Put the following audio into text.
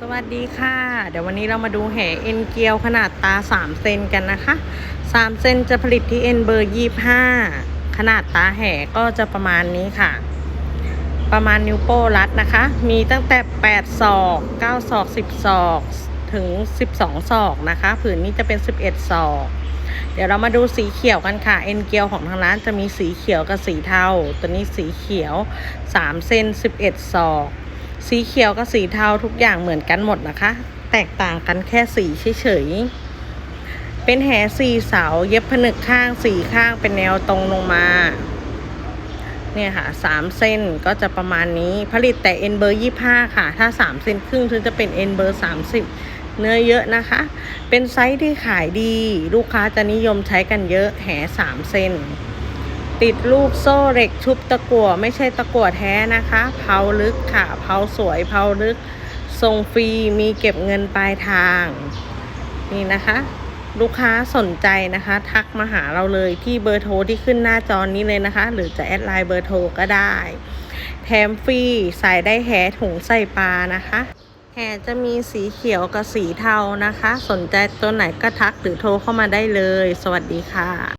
สวัสดีค่ะ เดี๋ยววันนี้เรามาดูแห่เอ็นเกลียวขนาดตา 3 เซนกันนะคะ 3 เซนจะผลิตที่เอ็นเบอร์25 ขนาดตาแห่ก็จะประมาณนี้ค่ะ ประมาณนิ้วโป้รัดนะคะ มีตั้งแต่ 8 ศอก 9 ศอก 10 ศอก ถึง 12 ศอกนะคะ ผืนนี้จะเป็น 11 ศอก เดี๋ยวเรามาดูสีเขียวกันค่ะ เอ็นเกลียวของทางร้านจะมีสีเขียวกับสีเทา ตัวนี้สีเขียว 3 เซน11 ศอก สีเขียวกับสีเทาทุกอย่างเหมือนกันหมดนะคะ แตกต่างกันแค่สีเฉยๆ เป็นแหสี่เสาเย็บผนึกข้างสี่ข้างเป็นแนวตรงลงมา เนี่ยค่ะสามเส้นก็จะประมาณนี้ผลิตแต่เอ็นเบอร์ยี่ห้าค่ะ ถ้าสามเซนครึ่งถึงจะเป็นเอ็นเบอร์สามสิบเนื้อเยอะนะคะ เป็นไซส์ที่ขายดี ลูกค้าจะนิยมใช้กันเยอะแหสามเซน ติดลูกโซ่เหล็กชุบตะกั่วไม่ใช่ตะกั่วแท้นะคะ เผาลึกค่ะ เผาสวยเผาลึกส่งฟรีมีเก็บเงินปลายทาง นี่นะคะ ลูกค้าสนใจนะคะ ทักมาหาเราเลยที่เบอร์โทรที่ขึ้นหน้าจอนี้เลยนะคะ หรือจะแอดไลน์เบอร์โทรก็ได้ แถมฟรีใส่ได้แหถุงใส่ปลานะคะแหจะมีสีเขียวกับสีเทานะคะ สนใจตัวไหนก็ทักหรือโทรเข้ามาได้เลย สวัสดีค่ะ